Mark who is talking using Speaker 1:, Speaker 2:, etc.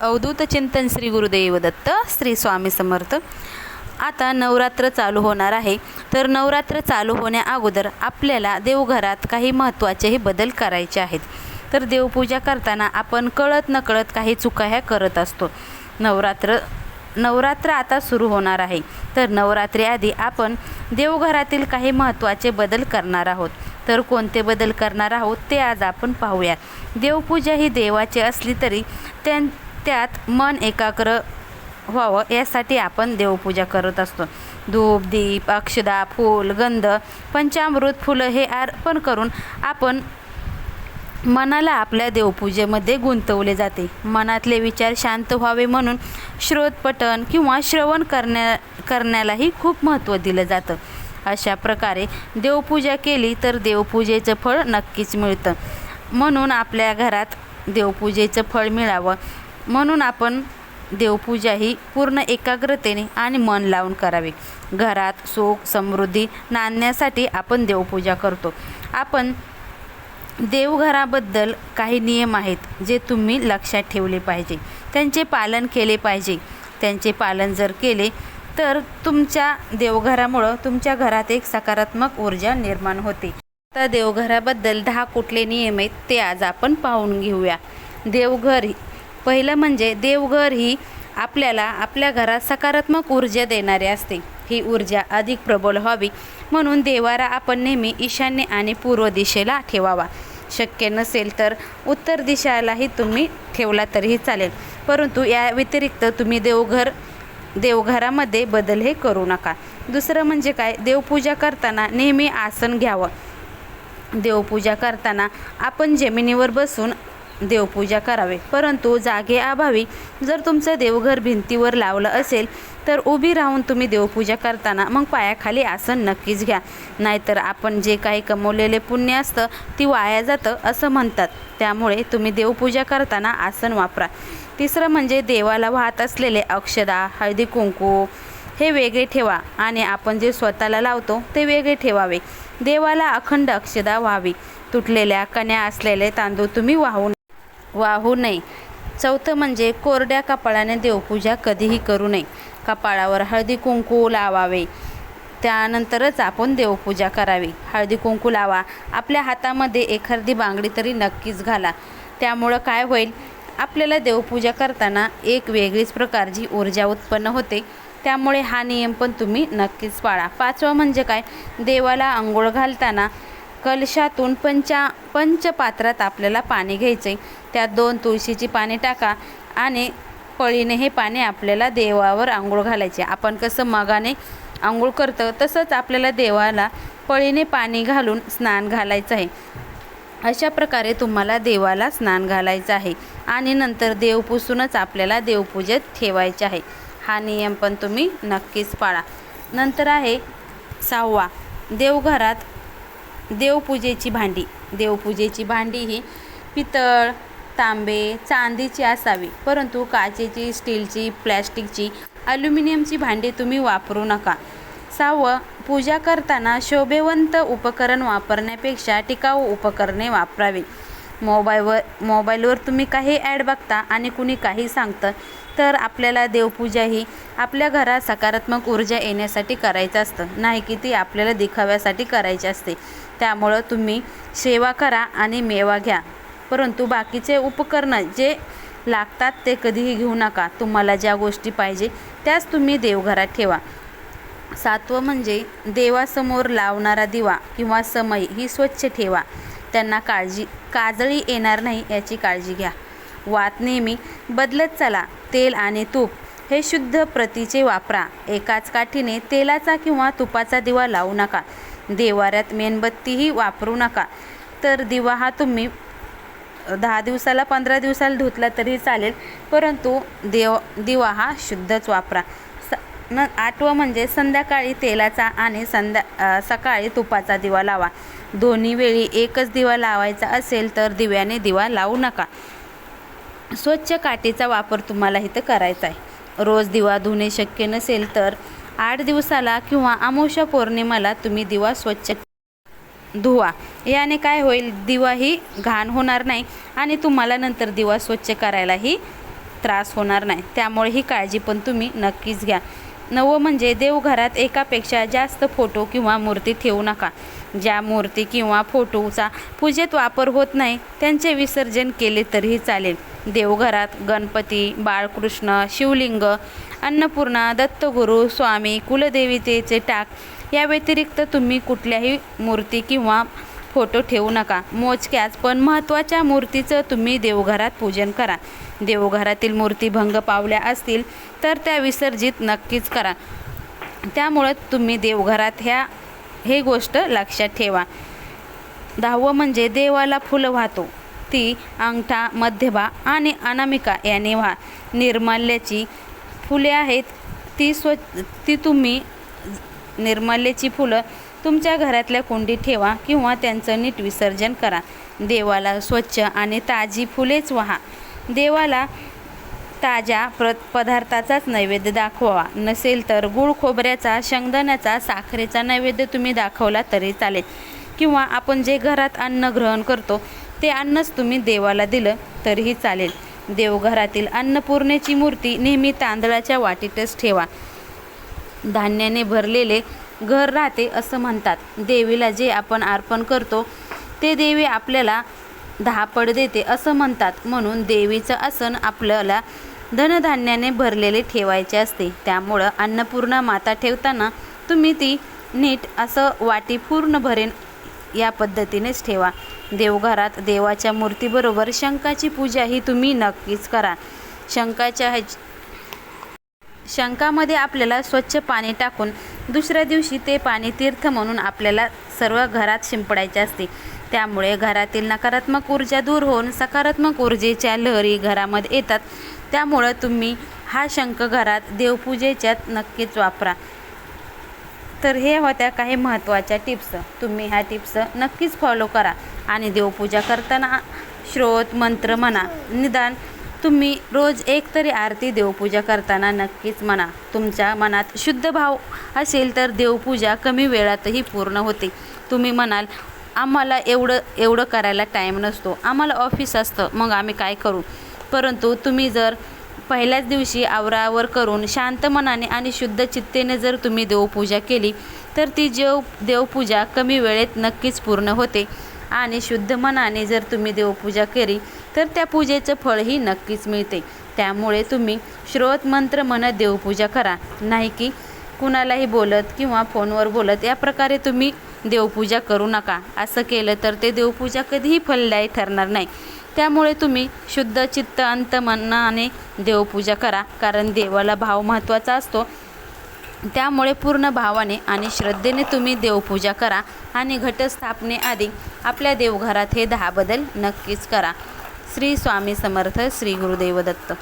Speaker 1: अवधूत चिंतन श्री गुरुदेव दत्त श्री स्वामी समर्थ. आता नवरात्र चालू होणार आहे. तर नवरात्र चालू होण्या अगोदर आपल्याला देवघरात काही महत्त्वाचेही बदल करायचे आहेत. तर देवपूजा करताना आपण कळत नकळत काही चुका ह्या करत असतो. नवरात्र नवरात्र आता सुरू होणार आहे. तर नवरात्रीआधी आपण देवघरातील काही महत्त्वाचे बदल करणार आहोत. तर कोणते बदल करणार आहोत ते आज आपण पाहूया. देवपूजा ही देवाची असली तरी त्यां त्यात मन एकाग्र व्हावं यासाठी आपण देवपूजा करत असतो. धूप दीप अक्षदा फूल गंध पंचामृत फुलं हे अर्पण करून आपण मनाला आपल्या देवपूजेमध्ये गुंतवले जाते. मनातले विचार शांत व्हावे म्हणून श्रोतपठण किंवा श्रवण करण्या करण्यालाही खूप महत्त्व दिलं जातं. अशा प्रकारे देवपूजा केली तर देवपूजेचं फळ नक्कीच मिळतं. म्हणून आपल्या घरात देवपूजेचं फळ मिळावं. म्हणून आपण देवपूजा ही पूर्ण एकाग्रतेने आणि मन लावून करावी. घरात सुख समृद्धी नांदण्यासाठी आपण देवपूजा करतो. आपण देवघराबद्दल काही नियम आहेत जे तुम्ही लक्षात ठेवले पाहिजे. त्यांचे पालन केले पाहिजे. त्यांचे पालन जर केले तर तुमच्या देवघरामुळं तुमच्या घरात एक सकारात्मक ऊर्जा निर्माण होते. आता देवघराबद्दल दहा कुठले नियम आहेत ते आज आपण पाहून घेऊया. देवघर पहिलं म्हणजे देवघर ही आपल्याला आपल्या घरात सकारात्मक ऊर्जा देणारी असते. ही ऊर्जा अधिक प्रबल व्हावी म्हणून देवारा आपण नेहमी ईशान्य आणि पूर्व दिशेला ठेवावा. शक्य नसेल तर उत्तर दिशालाही तुम्ही ठेवला तरीही चालेल. परंतु या व्यतिरिक्त तुम्ही देवघर देवघरामध्ये बदल हे करू नका. दुसरं म्हणजे काय? देवपूजा करताना नेहमी आसन घ्यावं. देवपूजा करताना आपण जमिनीवर बसून देवपूजा करावे. परंतु जागेअभावी जर तुमचं देवघर भिंतीवर लावलं असेल तर उभी राहून तुम्ही देवपूजा करताना मग पायाखाली आसन नक्कीच घ्या. नाहीतर आपण जे काही कमवलेले पुण्य असतं ती वाया जातं असं म्हणतात. त्यामुळे तुम्ही देवपूजा करताना आसन वापरा. तिसरं म्हणजे देवाला वाहत असलेले अक्षदा हळदी कुंकू हे वेगळे ठेवा. आणि आपण जे स्वतःला लावतो ते वेगळे ठेवावे. देवाला अखंड अक्षदा व्हावी. तुटलेल्या कण्या असलेले तांदूळ तुम्ही वाहू वाहू नये. चौथं म्हणजे कोरड्या कपाळाने देवपूजा कधीही करू नये. कपाळावर हळदी कुंकू लावावे. त्यानंतरच आपण देवपूजा करावी. हळदी कुंकू लावा. आपल्या हातामध्ये एखादी बांगडी तरी नक्कीच घाला. त्यामुळं काय होईल? आपल्याला देवपूजा करताना एक वेगळीच प्रकारची ऊर्जा उत्पन्न होते. त्यामुळे हा नियम पण तुम्ही नक्कीच पाळा. पाचवा म्हणजे काय? देवाला आंघोळ घालताना कलशातून पंचा पंचपात्रात आपल्याला पाणी घ्यायचे त्यात दोन तुळशीची पाने टाका आणि पळीने हे पाणी आपल्याला देवावर आंघोळ घालायचे. आपण कसं मगाने आंघोळ करतं तसंच आपल्याला देवाला पळीने पाणी घालून स्नान घालायचं आहे. अशा प्रकारे तुम्हाला देवाला स्नान घालायचं आहे आणि नंतर देव पुसूनच आपल्याला देवपूजेत ठेवायचे आहे. हा नियम पण तुम्ही नक्कीच पाळा. नंतर आहे सहावा देवघरात देवपूजेची भांडी. देवपूजेची भांडी ही पितळ तांबे चांदीची असावी. परंतु काचेची स्टीलची प्लॅस्टिकची ॲल्युमिनियमची भांडी तुम्ही वापरू नका. सहावं पूजा करताना शोभेवंत उपकरण वापरण्यापेक्षा टिकाऊ उपकरणे वापरावी. मोबाईलवर मोबाईलवर तुम्ही काही ॲड बघता आणि कुणी काही सांगतं तर आपल्याला देवपूजा ही आपल्या घरात सकारात्मक ऊर्जा येण्यासाठी करायचं असतं. नाही की ती आपल्याला दिखाव्यासाठी करायची असते. त्यामुळं तुम्ही सेवा करा आणि मेवा घ्या. परंतु बाकीचे उपकरणं जे लागतात ते कधीही घेऊ नका. तुम्हाला ज्या गोष्टी पाहिजे त्याच तुम्ही देवघरात ठेवा. सातवं म्हणजे देवासमोर लावणारा दिवा किंवा समय ही स्वच्छ ठेवा. त्यांना काळजी काजळी येणार नाही याची काळजी घ्या. वात नेहमी बदलत चला तेल आणि तूप हे शुद्ध प्रतीचे वापरा. एकाच काठीने तेलाचा किंवा तुपाचा दिवा लावू नका. देवाऱ्यात मेणबत्तीही वापरू नका. तर दिवा हा तुम्ही दहा दिवसाला पंधरा दिवसाला धुतला तरी चालेल. परंतु देव दिवा हा शुद्धच वापरा. स न आठवं म्हणजे संध्याकाळी तेलाचा आणि संध्या सकाळी तुपाचा दिवा लावा. दोन्ही वेळी एकच दिवा लावायचा असेल तर दिव्याने दिवा लावू नका. स्वच्छ काठीचा वापर तुम्हाला इथं करायचा आहे. रोज दिवा धुणे शक्य नसेल तर आठ दिवसाला किंवा अमावस्या पौर्णिमाला तुम्ही दिवा स्वच्छ धुवा. याने काय होईल? दिवाही घाण होणार नाही आणि तुम्हाला नंतर दिवा स्वच्छ करायलाही त्रास होणार नाही. त्यामुळे ही काळजी पण तुम्ही नक्कीच घ्या. नवं म्हणजे देवघरात एकापेक्षा जास्त फोटो किंवा मूर्ती ठेवू नका. ज्या मूर्ती किंवा फोटोचा पूजेत वापर होत नाही त्यांचे विसर्जन केले तरीही चालेल. देवघरात गणपती बाळकृष्ण शिवलिंग अन्नपूर्णा दत्तगुरू स्वामी कुलदेवतेचे टाक या व्यतिरिक्त तुम्ही कुठल्याही मूर्ती किंवा फोटो ठेवू नका. मोजक्याच पण महत्त्वाच्या मूर्तीचं तुम्ही देवघरात पूजन करा. देवघरातील मूर्ती भंग पावल्या असतील तर त्या विसर्जित नक्कीच करा. त्यामुळं तुम्ही देवघरात ह्या हे गोष्ट लक्षात ठेवा. दहावं म्हणजे देवाला फुलं वाहतो. ती अंगठा मध्यभा आणि अनामिका याने व्हा. निर्माल्याची फुले आहेत ती स्व ती तुम्ही निर्माल्याची फुलं तुमच्या घरातल्या कुंडीत ठेवा किंवा त्यांचं नीट विसर्जन करा. देवाला स्वच्छ आणि ताजी फुलेच व्हा. देवाला ताज्या प्र पदार्थाचाच नैवेद्य दाखवावा. नसेल तर गुळ खोबऱ्याचा शेंगदाण्याचा साखरेचा नैवेद्य तुम्ही दाखवला तरी चालेल. किंवा आपण जे घरात अन्न ग्रहण करतो ते अन्नच तुम्ही देवाला दिलं तरीही चालेल. देवघरातील अन्नपूर्णेची मूर्ती नेहमी तांदळाच्या वाटीतच ठेवा. धान्याने भरलेले घर राहते असं म्हणतात. देवीला जे आपण अर्पण करतो ते देवी आपल्याला धापड देते असं म्हणतात. म्हणून देवीचं आसन आपल्याला धनधान्याने भरलेले ठेवायचे असते. त्यामुळं अन्नपूर्णा माता ठेवताना तुम्ही ती नीट असं वाटी पूर्ण भरेन या पद्धतीनेच ठेवा. देवघरात देवाच्या मूर्तीबरोबर शंकाची पूजाही तुम्ही नक्कीच करा. शंकाच्या ह्या शंकामध्ये आपल्याला स्वच्छ पाणी टाकून दुसऱ्या दिवशी ते पाणी तीर्थ म्हणून आपल्याला सर्व घरात शिंपडायचे असते. त्यामुळे घरातील नकारात्मक ऊर्जा दूर होऊन सकारात्मक ऊर्जेच्या लहरी घरामध्ये येतात. त्यामुळं तुम्ही हा शंख घरात देवपूजेच्यात नक्कीच वापरा. तर हे होत्या काही महत्त्वाच्या टिप्स. तुम्ही ह्या टिप्स नक्कीच फॉलो करा आणि देवपूजा करताना श्रोत मंत्र म्हणा निदान तुम्ही रोज एक तरी आरती देवपूजा करताना नक्कीच म्हणा. तुमच्या मनात शुद्ध भाव असेल तर देवपूजा कमी वेळातही पूर्ण होते. तुम्ही म्हणाल आम्हाला एवढं एवढं करायला टाईम नसतो. आम्हाला ऑफिस असतं. मग आम्ही काय करू? परंतु तुम्ही जर पहिल्याच दिवशी आवरावर करून शांत मनाने आणि शुद्ध चित्तेने जर तुम्ही देवपूजा केली तर ती जेव देवपूजा कमी वेळेत नक्कीच पूर्ण होते. आणि शुद्ध मनाने जर तुम्ही देवपूजा केली तर त्या पूजेचं फळही नक्कीच मिळते. त्यामुळे तुम्ही श्रोत मंत्र म्हणत देवपूजा करा. नाही की कुणालाही बोलत किंवा फोनवर बोलत या प्रकारे तुम्ही देवपूजा करू नका. असं केलं तर ते देवपूजा कधीही फलदायी ठरणार नाही. त्यामुळे तुम्ही शुद्ध चित्त अंत मनाने देवपूजा करा. कारण देवाला भाव महत्त्वाचा असतो. त्यामुळे पूर्ण भावाने आणि श्रद्धेने तुम्ही देवपूजा करा आणि घटस्थापनेआधी आपल्या देवघरात हे दहा बदल नक्कीच करा. श्री स्वामी समर्थ श्री गुरुदेव दत्त.